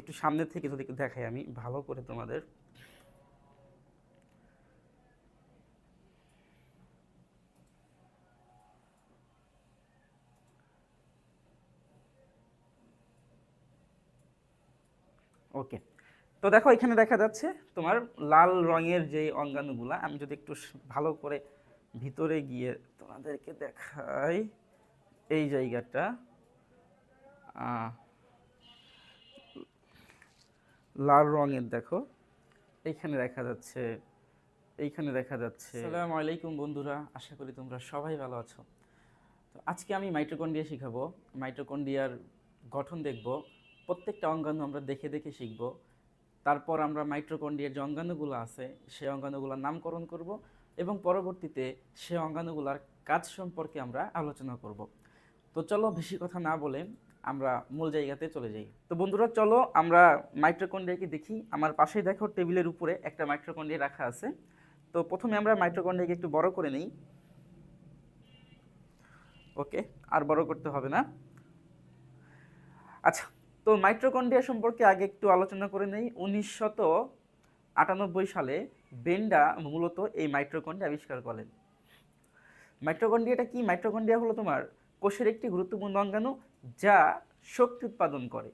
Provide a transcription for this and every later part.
একটু সামনে থেকে যদি দেখাই আমি, ভালো করে তোমাদের। ওকে, তো দেখো এখানে দেখা যাচ্ছে তোমার লাল রঙের যে অঙ্গাণুগুলা, আমি যদি একটু ভালো করে ভিতরে গিয়ে তোমাদেরকে দেখাই, এই জায়গাটা লাল রঙের, দেখো। এইখানে দেখা যাচ্ছে, এইখানে দেখা যাচ্ছে। আসসালামু আলাইকুম বন্ধুরা, আশা করি তোমরা সবাই ভালো আছো। তো আজকে আমি মাইটোকন্ডিয়া শিখাবো। মাইটোকন্ডিয়ার গঠন দেখব, প্রত্যেকটা অঙ্গাণু আমরা দেখে দেখে শিখব। তারপর আমরা মাইটোকন্ডিয়ার যে অঙ্গাণুগুলো আছে সেই অঙ্গাণুগুলোর নামকরণ করব এবং পরবর্তীতে সেই অঙ্গাণুগুলার কাজ সম্পর্কে আমরা আলোচনা করব। তো চলো বেশি কথা না বলে আমরা মূল জায়গাতে চলে যাই। তো বন্ধুরা, চলো আমরা মাইট্রোকন্ডিয়াকে দেখি। আমার পাশেই দেখো টেবিলের উপরে একটা মাইট্রোকন্ডিয়া রাখা আছে। তো প্রথমে আমরা মাইট্রোকন্ডিয়াকে একটু বড় করে নেই। ওকে, আর বড় করতে হবে না। আচ্ছা তো মাইট্রোকন্ডিয়া সম্পর্কে আগে একটু আলোচনা করে নেই। উনিশশত আটানব্বই সালে বেন্ডা মূলত এই মাইট্রোকন্ডিয়া আবিষ্কার করেন। মাইট্রোকন্ডিয়াটা কি? মাইট্রোকন্ডিয়া হলো তোমার কোষের একটি গুরুত্বপূর্ণ অঙ্গাণু। যা শক্তি উৎপাদন করে।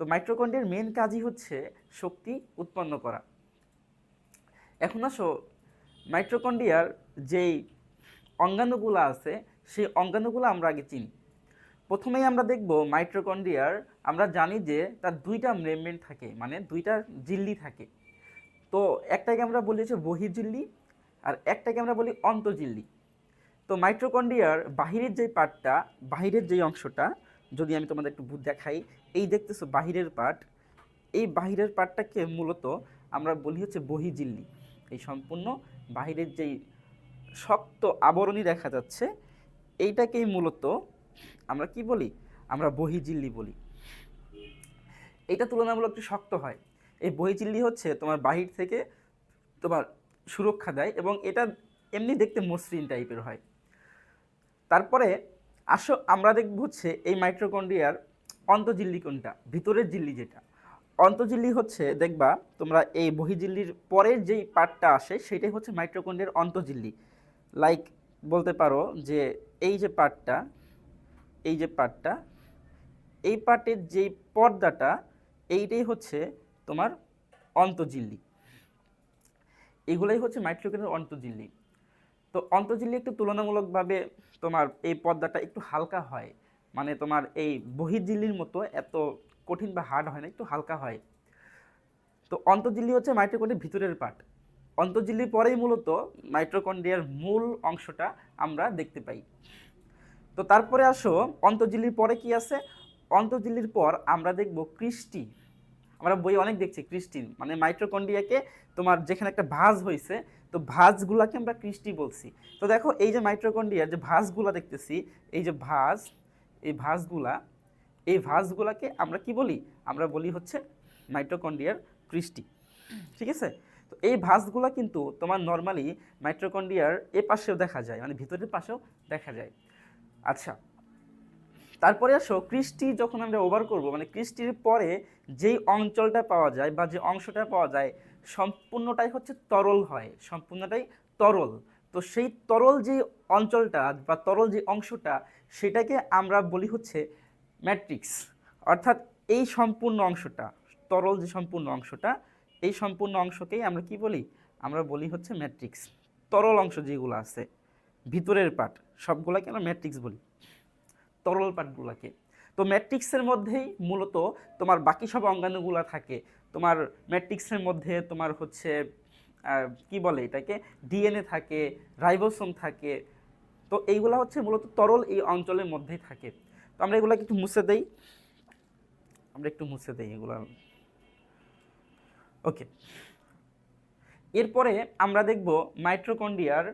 তো মাইট্রোকন্ডিয়ার মেন কাজই হচ্ছে শক্তি উৎপন্ন করা। এখন আসো মাইট্রোকন্ডিয়ার যেই অঙ্গাণুগুলো আছে, সেই অঙ্গাণুগুলো আমরা আগে চিনি। প্রথমেই আমরা দেখব মাইট্রোকন্ডিয়ার আমরা জানি যে তার দুইটা মেমব্রেন থাকে মানে দুইটা জিল্লি থাকে। তো একটাকে আমরা বলি হচ্ছে বহির্জিল্লি আর একটাকে আমরা বলি অন্তর্জিল্লি তো মাইট্রোকন্ডিয়ার বাহিরের যে পার্টটা বাহিরের যে অংশটা, যদি আমি তোমাদের একটু ভূত দেখাই, এই দেখতেছো বাহিরের পার্ট এই বাহিরের পার্টটাকে মূলত আমরা বলি হচ্ছে বহির্জিল্লি এই সম্পূর্ণ বাহিরের যেই শক্ত আবরণী দেখা যাচ্ছে, এইটাকেই মূলত আমরা কি বলি? আমরা বহির্জিল্লি বলি। এটা তুলনামূলক একটু শক্ত হয়। এই বহির্জিল্লি হচ্ছে তোমার বাহির থেকে তোমার সুরক্ষা দেয় এবং এটা এমনি দেখতে মসৃণ টাইপের হয়। তারপরে আসো, আমরা দেখব হচ্ছে এই মাইট্রোকন্ড্রিয়ার অন্তজিল্লি কোনটা, ভিতরের জিল্লি যেটা। অন্তজিল্লি হচ্ছে, দেখবা, তোমরা এই বহিজিল্লির পরের যেই পার্টটা আসে, সেটাই হচ্ছে মাইট্রোকন্ড্রিয়ার অন্তজিল্লি লাইক বলতে পারো যে এই যে পার্টটা, এই যে পার্টটা, এই পার্টের যেই পর্দাটা, এইটাই হচ্ছে তোমার অন্তজিল্লি এগুলাই হচ্ছে মাইট্রোকন্ড্রিয়ার অন্তজিল্লি তো অন্তর্জিল্লি একটু তুলনামূলকভাবে তোমার এই পর্দাটা একটু হালকা হয়। মানে তোমার এই বহির্জিল্লির মতো এত কঠিন বা হার্ড হয় না, একটু হালকা হয়। তো অন্তর্জিল্লি হচ্ছে মাইট্রোকন্ড্রিয়ার ভিতরের পার্ট অন্তর্জিল্লির পরেই মূলত মাইট্রোকন্ড্রিয়ার মূল অংশটা আমরা দেখতে পাই। তো তারপরে আসো অন্তর্জিল্লির পরে কি আছে? অন্তর্জিল্লির পর আমরা দেখব কৃষ্টি। আমরা বই অনেক দেখছি, ক্রিস্টিন। মানে মাইট্রোকন্ড্রিয়াকে তোমার যেখানে একটা ভাঁজ হয়েছে তো ভাঁজগুলাকে আমরা কৃষ্টি বলছি। তো দেখো, এই যে মাইট্রোকন্ড্রিয়ার যে ভাঁজগুলা দেখতেছি, এই যে ভাঁজ, এই ভাঁজগুলা, এই ভাঁজগুলাকে আমরা কি বলি? আমরা বলি হচ্ছে মাইট্রোকন্ড্রিয়ার কৃষ্টি ঠিক আছে? তো এই ভাঁজগুলা কিন্তু তোমার নর্মালি মাইট্রোকন্ড্রিয়ার এ পাশেও দেখা যায় মানে ভিতরের পাশেও দেখা যায়। আচ্ছা তারপরে আসো, কৃষ্টি যখন আমরা ওভার করব মানে কৃষ্টির পরে যেই অঞ্চলটা পাওয়া যায় বা যে অংশটা পাওয়া যায়, সম্পূর্ণটাই হচ্ছে তরল হয়, সম্পূর্ণটাই তরল। তো সেই তরল যে অঞ্চলটা বা তরল যে অংশটা, সেটাকে আমরা বলি হচ্ছে ম্যাট্রিক্স অর্থাৎ এই সম্পূর্ণ অংশটা, তরল যে সম্পূর্ণ অংশটা, এই সম্পূর্ণ অংশকেই আমরা কি বলি? আমরা বলি হচ্ছে ম্যাট্রিক্স তরল অংশ যেগুলো আছে, ভিতরের পার্ট সবগুলোকে আমরা ম্যাট্রিক্স বলি। তরল পার্টগুলোকে তো ম্যাট্রিক্সের মধ্যেই মূলত তোমার বাকি সব অঙ্গাণুগুলো থাকে। তোমার ম্যাট্রিক্সের মধ্যে তোমার হচ্ছে কি বলে এটাকে? ডিএনএ থাকে, রাইবোসোম থাকে। তো এইগুলা হচ্ছে মূলত তরল এই অঞ্চলের মধ্যেই থাকে। তো আমরা এগুলাকে একটু মুছে দেই। আমরা একটু মুছে দেই এগুলা। ওকে এরপরে আমরা দেখব মাইট্রোকন্ডিয়ার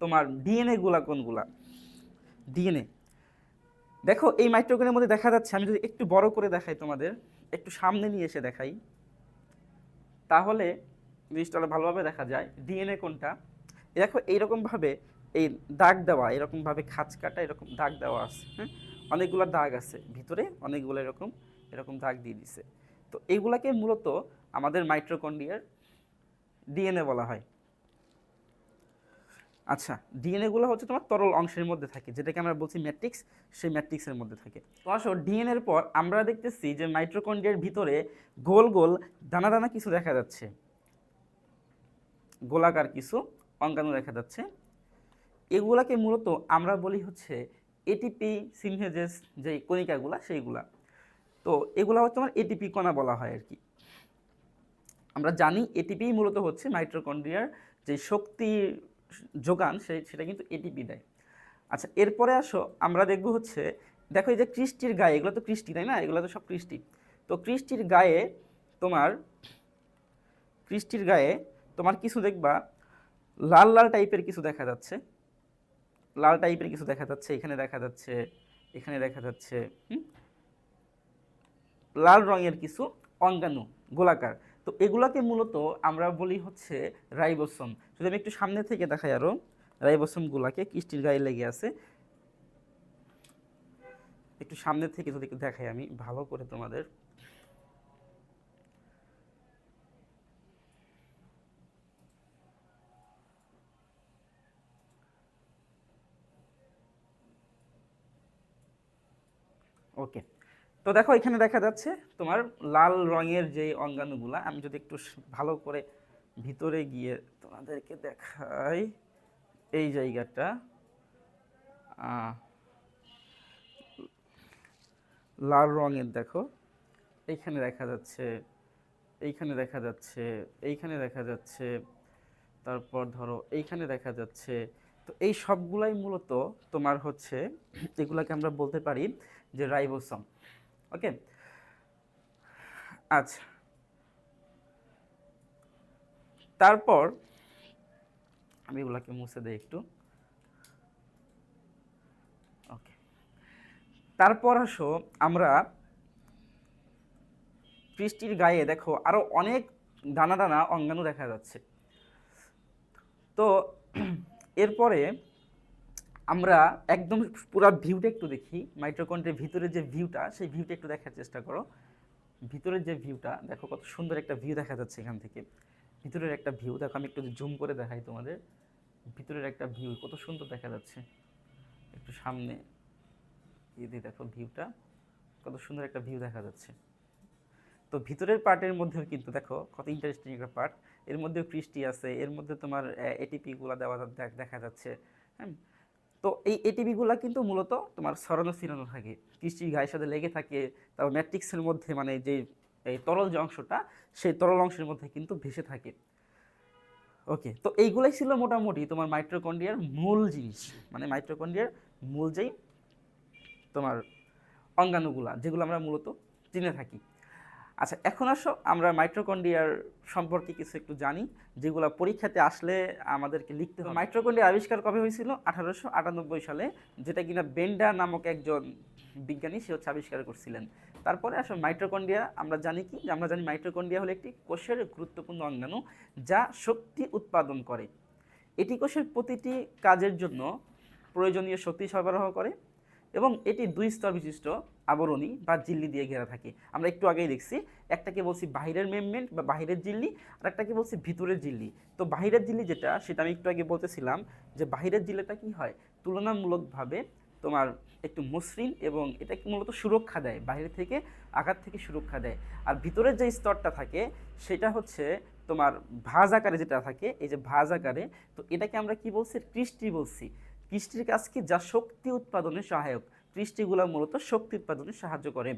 তোমার ডিএনএ গুলা কোনগুলা? ডিএনএ। দেখো, এই মাইক্রোগ্রামের মধ্যে দেখা যাচ্ছে, আমি যদি একটু বড় করে দেখাই তোমাদের, একটু সামনে নিয়ে এসে দেখাই। তাহলে জিনিসটা ভালোভাবে দেখা যায়। ডিএনএ কোনটা? দেখো, এইরকমভাবে এই দাগ দেওয়া এরকমভাবে খাঁচ কাটা, এরকম দাগ দেওয়া আছে হ্যাঁ? অনেকগুলো দাগ আছে। ভিতরে অনেকগুলো এরকম এরকম দাগ দিয়ে দিছে। তো এগুলাকে মূলত আমাদের মাইট্রোকন্ড্রিয়ার ডিএনএ বলা হয়। আচ্ছা ডিএনএ গুলো হচ্ছে তোমার তরল অংশের মধ্যে থাকে, যেটাকে আমরা বলছি ম্যাট্রিক্স সেই ম্যাট্রিক্সের মধ্যে থাকে। তো আসো ডিএনএর পর আমরা দেখতেছি যে মাইট্রোকন্ড্রিয়ার ভিতরে গোল গোল দানা দানা কিছু দেখা যাচ্ছে। গোলাকার কিছু অঙ্গাণু দেখা যাচ্ছে। এগুলাকে মূলত আমরা বলি হচ্ছে এটিপি সিনহেজেস যে কণিকাগুলা, সেইগুলা। তো এগুলা হচ্ছে আমার এটিপি কণা বলা হয় আর কি। আমরা জানি এটিপি মূলত হচ্ছে মাইট্রোকন্ড্রিয়ার যে শক্তির যোগান সেই সেটা কিন্তু এটিপি দেয়। আচ্ছা এরপরে আসো, আমরা দেখব হচ্ছে, দেখো এই যে কৃষ্টির গায়ে, এগুলো তো কৃষ্টি, তাই না? এগুলো তো সব কৃষ্টি। তো কৃষ্টির গায়ে তোমার, কৃষ্টির গায়ে তোমার কিছু দেখবা, লাল লাল টাইপের কিছু দেখা যাচ্ছে। লাল টাইপের কিছু দেখা যাচ্ছে, এখানে দেখা যাচ্ছে, এখানে দেখা যাচ্ছে? লাল রঙের কিছু অঙ্গাণু, গোলাকার। তো এগুলাকে মূলত আমরা বলি হচ্ছে রাইবোসোম। যদি আমি একটু সামনে থেকে দেখাই আরও রাইবোসোমগুলোকে কৃষ্টির গায়ে লেগে আছে। একটু সামনে থেকে যদি দেখাই আমি, ভালো করে তোমাদের। ওকে তো দেখো, এখানে দেখা যাচ্ছে তোমার লাল রঙের যে অঙ্গাণুগুলা, আমি যদি একটু ভালো করে ভিতরে গিয়ে তোমাদেরকে দেখাই। এই জায়গাটা লাল রঙের দেখো। এইখানে দেখা যাচ্ছে, এইখানে দেখা যাচ্ছে, এইখানে দেখা যাচ্ছে, তারপর ধরো এইখানে দেখা যাচ্ছে। তো এই সবগুলাই মূলত তোমার হচ্ছে, এগুলাকে আমরা বলতে পারি যে রাইবোসোম। ওকে? আচ্ছা। তারপর আমি এগুলাকে মুছে দিই একটু। ওকে। তারপর আসো আমরা বৃষ্টির গায়ে দেখো আরও অনেক দানা দানা অঙ্গাণু দেখা যাচ্ছে। তো এরপরে আমরা একদম পুরো ভিউটা একটু দেখি মাইট্রোকন্ড্রিয়ার ভিতরে যে ভিউটা সেই ভিউটা একটু দেখার চেষ্টা করো। ভিতরের যে ভিউটা দেখো কত সুন্দর একটা ভিউ দেখা যাচ্ছে এখান থেকে। ভিতরের একটা ভিউ দেখো আমি একটু জুম করে দেখাই তোমাদের। ভিতরের একটা ভিউ কত সুন্দর দেখা যাচ্ছে। একটু সামনে এই দেখো ভিউটা কত সুন্দর একটা ভিউ দেখা যাচ্ছে। তো ভিতরের পার্টের মধ্যেও কিন্তু দেখো, কত ইন্টারেস্টিং একটা পার্ট এর মধ্যেও কৃষ্টি আছে, এর মধ্যে তোমার এটিপি গুলা দেওয়া দেখা যাচ্ছে। হ্যাঁ? তো এই এটিপিগুলা কিন্তু মূলত তোমার সরানো ছিরানো থাকে। কৃষ্টির গায়ের সাথে লেগে থাকে, তারপর ম্যাট্রিক্সের মধ্যে মানে যে এই তরল যে অংশটা, সেই তরল অংশের মধ্যে কিন্তু ভেসে থাকে। ওকে, তো এইগুলাই ছিল মোটামুটি তোমার মাইট্রোকন্ড্রিয়ার মূল জিনিস। মানে মাইট্রোকন্ড্রিয়ার মূল যেই তোমার অঙ্গাণুগুলা, যেগুলো আমরা মূলত চিনে থাকি। আচ্ছা এখন আসো আমরা মাইট্রোকন্ড্রিয়ার সম্পর্কে কিছু একটু জানি যেগুলো পরীক্ষাতে আসলে আমাদেরকে লিখতে হবে। মাইট্রোকন্ড্রিয়া আবিষ্কার কবে হয়েছিল? আঠারোশো আটানব্বই সালে যেটা কিনা বেন্ডা নামক একজন বিজ্ঞানী সে হচ্ছে আবিষ্কার করছিলেন। তারপরে আসলে মাইট্রোকন্ড্রিয়া আমরা জানি কি? যে আমরা জানি মাইট্রোকন্ড্রিয়া হলো একটি কোষের গুরুত্বপূর্ণ অঙ্গাণু যা শক্তি উৎপাদন করে। এটি কোষের প্রতিটি কাজের জন্য প্রয়োজনীয় শক্তি সরবরাহ করে। এবং এটি দুই স্তর বিশিষ্ট আবরণী বা জিল্লি দিয়ে ঘেরা থাকে। আমরা একটু আগেই দেখছি, একটাকে বলছি বাহিরের মেমমেন্ট বা বাহিরের জিল্লি, আর একটাকে বলছি ভিতরের জিল্লি। তো বাহিরের জিল্লি যেটা, সেটা আমি একটু আগে বলতেছিলাম যে বাহিরের জিল্লিটা কি হয়? তুলনামূলকভাবে তোমার একটু মসৃণ এবং এটা মূলত সুরক্ষা দেয় বাইরে থেকে আঘাত থেকে সুরক্ষা দেয়। আর ভিতরের যে স্তরটা থাকে, সেটা হচ্ছে তোমার ভাঁজ আকারে যেটা থাকে, এই যে ভাঁজ আকারে, তো এটাকে আমরা কি বলছি? কৃষ্টি বলছি। কৃষ্টির কাজ কি যা শক্তি উৎপাদনে সহায়ক? কৃষ্টিগুলো মূলত শক্তি উৎপাদনে সাহায্য করে।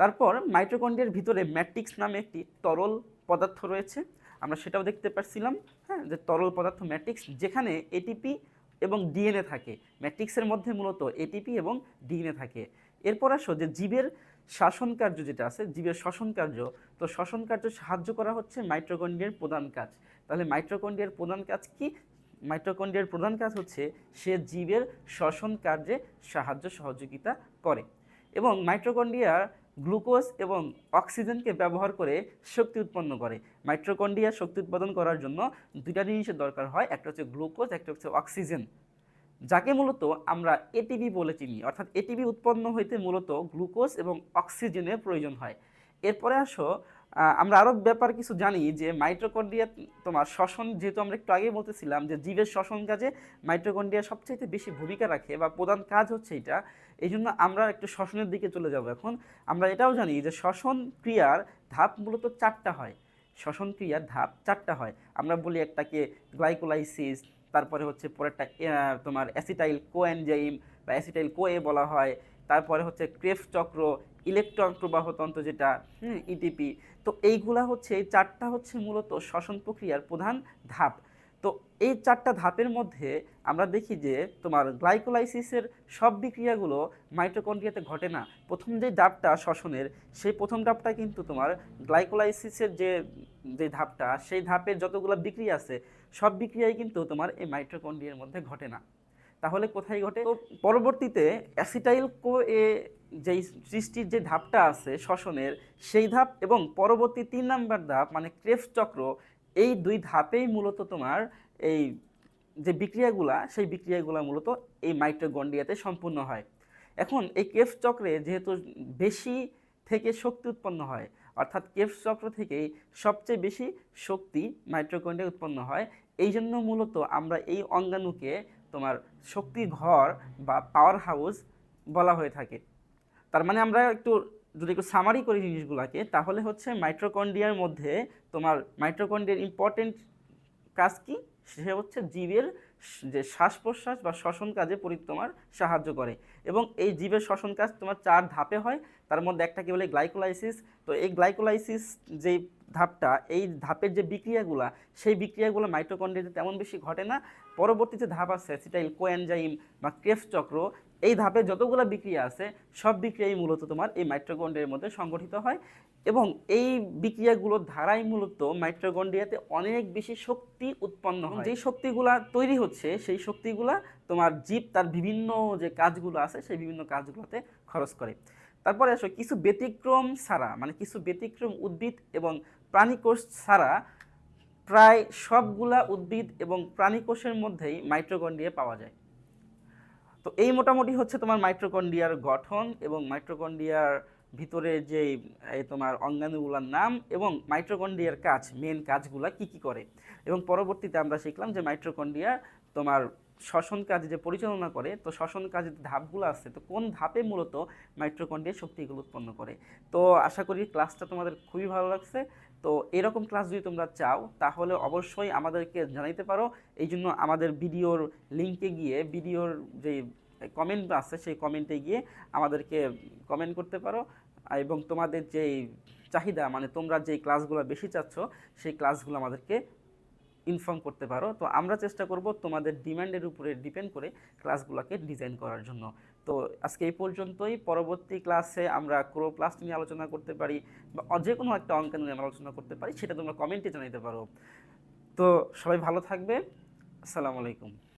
তারপর মাইটোকন্ড্রিয়ার ভিতরে ম্যাট্রিক্স নামে একটি তরল পদার্থ রয়েছে। আমরা সেটাও দেখতে পাচ্ছিলাম হ্যাঁ যে তরল পদার্থ ম্যাট্রিক্স, যেখানে এটিপি এবং ডিএনএ থাকে। ম্যাট্রিক্সের মধ্যে মূলত এটিপি এবং ডিএনএ থাকে। এরপর আসো যে জীবের শাসন কার্য যেটা আছে, জীবের শ্বসন কার্য। তো শ্বসন কার্য সাহায্য করা হচ্ছে মাইট্রোকন্ড্রিয়ার প্রধান কাজ। তাহলে মাইট্রোকন্ড্রিয়ার প্রধান কাজ কি? মাইট্রোকন্ড্রিয়ার প্রধান কাজ হচ্ছে সে জীবের শ্বসন কার্যে সাহায্য সহযোগিতা করে এবং মাইট্রোকন্ড্রিয়া গ্লুকোজ এবং অক্সিজেনকে ব্যবহার করে শক্তি উৎপন্ন করে। মাইট্রোকন্ড্রিয়া শক্তি উৎপাদন করার জন্য দুইটা জিনিসের দরকার হয়, একটা হচ্ছে গ্লুকোজ, একটা হচ্ছে অক্সিজেন। যাকে মূলত আমরা এটিপি বলে চিনি, অর্থাৎ এটিপি উৎপন্ন হইতে মূলত গ্লুকোজ এবং অক্সিজেনের প্রয়োজন হয়। এরপরে আসো আমরা আরও ব্যাপার কিছু জানি যে মাইটোকন্ড্রিয়া তোমার শ্বসন, যেহেতু আমরা একটু আগে বলতেছিলাম যে জীবের শ্বসন কাজে মাইটোকন্ড্রিয়া সবচাইতে বেশি ভূমিকা রাখে বা প্রধান কাজ হচ্ছে এটা এই জন্য আমরা একটু শ্বসনের দিকে চলে যাব এখন। আমরা এটাও জানি যে শ্বসন ক্রিয়ার ধাপ মূলত চারটা হয়। শ্বসন ক্রিয়ার ধাপ চারটা হয়। আমরা বলি একটাকে গ্লাইকোলাইসিস তারপরে হচ্ছে পরেরটা তোমার অ্যাসিটাইল কোএনজাইম বা অ্যাসিটাইল কোএ বলা হয়, তারপরে হচ্ছে ক্রেফ চক্র ইলেকট্রন প্রবাহতন্ত্র যেটা ইটিপি তো এইগুলা হচ্ছে এই চারটা হচ্ছে মূলত শ্বসন প্রক্রিয়ার প্রধান ধাপ। তো এই চারটা ধাপের মধ্যে আমরা দেখি যে তোমার গ্লাইকোলাইসিসের সব বিক্রিয়াগুলো মাইটোকন্ড্রিয়াতে ঘটে না। প্রথম যে ধাপটা শ্বসনের সেই প্রথম ধাপটা কিন্তু তোমার গ্লাইকোলাইসিসের যে যে ধাপটা সেই ধাপের যতগুলো বিক্রিয়া আছে সব বিক্রিয়াই কিন্তু তোমার এই মাইটোকন্ড্রিয়ার মধ্যে ঘটে না। তাহলে কোথায় ঘটে? তো পরবর্তীতে অ্যাসিটাইল কো এ যেই সৃষ্টির যে ধাপটা আছে শ্বসনের, সেই ধাপ এবং পরবর্তী তিন নাম্বার ধাপ মানে ক্রেফ চক্র, এই দুই ধাপেই মূলত তোমার এই যে বিক্রিয়াগুলা, সেই বিক্রিয়াগুলা মূলত এই মাইটোকন্ড্রিয়াতে সম্পূর্ণ হয়। এখন এই কেফ চক্রে যেহেতু বেশি থেকে শক্তি উৎপন্ন হয়, অর্থাৎ কেফ চক্র থেকেই সবচেয়ে বেশি শক্তি মাইটোকন্ড্রিয়া উৎপন্ন হয়, এই জন্য মূলত আমরা এই অঙ্গাণুকে তোমার শক্তি ঘর বা পাওয়ার হাউস বলা হয়ে থাকে। তার মানে আমরা একটু যদি একটু সামারি করি জিনিসগুলোকে, তাহলে হচ্ছে মাইট্রোকন্ড্রিয়ার মধ্যে তোমার মাইট্রোকন্ড্রিয়ার ইম্পর্টেন্ট কাজ কি? সে হচ্ছে জীবের যে শ্বাস প্রশ্বাস বা শ্বসন কাজে পরি তোমার সাহায্য করে। এবং এই জীবের শ্বসন কাজ তোমার চার ধাপে হয়, তার মধ্যে একটা একটাকে বলে গ্লাইকোলাইসিস তো এই গ্লাইকোলাইসিস যে ধাপটা, এই ধাপের যে বিক্রিয়াগুলা, সেই বিক্রিয়াগুলো মাইটোকন্ড্রিয়াতে তেমন বেশি ঘটে না। পরবর্তীতে ধাপ আছে অ্যাসিটাইল কোএনজাইম বা ক্রেফ চক্র। এই ধাপে যতগুলো বিক্রিয়া আছে, সব বিক্রিয়াই মূলত তোমার এই মাইট্রোকন্ড্রিয়ার মধ্যে সংগঠিত হয় এবং এই বিক্রিয়াগুলোর ধারাই মূলত মাইট্রোকন্ড্রিয়াতে অনেক বেশি শক্তি উৎপন্ন হয়। যেই শক্তিগুলা তৈরি হচ্ছে, সেই শক্তিগুলা তোমার জীব তার বিভিন্ন যে কাজগুলো আছে, সেই বিভিন্ন কাজগুলোতে খরচ করে। তারপরে আসো, কিছু ব্যতিক্রম ছাড়া মানে কিছু ব্যতিক্রম উদ্ভিদ এবং প্রাণীকোষ ছাড়া প্রায় সবগুলা উদ্ভিদ এবং প্রাণীকোষের মধ্যেই মাইট্রোকন্ড্রিয়া পাওয়া যায়। তো এই মোটামুটি হচ্ছে তোমার মাইট্রোকন্ড্রিয়ার গঠন এবং মাইট্রোকন্ড্রিয়ার ভিতরে যে তোমার অঙ্গাণুগুলোর নাম এবং মাইট্রোকন্ড্রিয়ার কাজ মেন কাজগুলা কি কি করে? এবং পরবর্তীতে আমরা শিখলাম যে মাইট্রোকন্ড্রিয়া তোমার শ্বসন কাজ যে পরিচালনা করে, তো শ্বসন কাজের ধাপগুলো আছে, তো কোন ধাপে মূলত মাইট্রোকন্ড্রিয়া শক্তিগুলো উৎপন্ন করে? তো আশা করি ক্লাসটা তোমাদের খুবই ভালো লাগছে। তো এরকম ক্লাস যদি তোমরা চাও, তাহলে অবশ্যই আমাদেরকে জানাইতে পারো। এই জন্য আমাদের ভিডিওর লিঙ্কে গিয়ে, ভিডিওর যে কমেন্ট আছে, সেই কমেন্টে গিয়ে আমাদেরকে কমেন্ট করতে পারো। এবং তোমাদের যেই চাহিদা মানে তোমরা যেই ক্লাসগুলো বেশি চাচ্ছ, সেই ক্লাসগুলো আমাদেরকে ইনফর্ম করতে পারো। তো আমরা চেষ্টা করব তোমাদের ডিমান্ডের উপরে ডিপেন্ড করে ক্লাসগুলোকে ডিজাইন করার জন্য। তো আজকে এই পর্যন্তই। পরবর্তী ক্লাসে আমরা ক্লোরোপ্লাস্ট নিয়ে আলোচনা করতে পারি বা যে কোনো একটা অঙ্ক নিয়ে আমরা আলোচনা করতে পারি, সেটা তোমরা কমেন্টে জানাতে পারো। তো সবাই ভালো থাকবে আসসালামু আলাইকুম।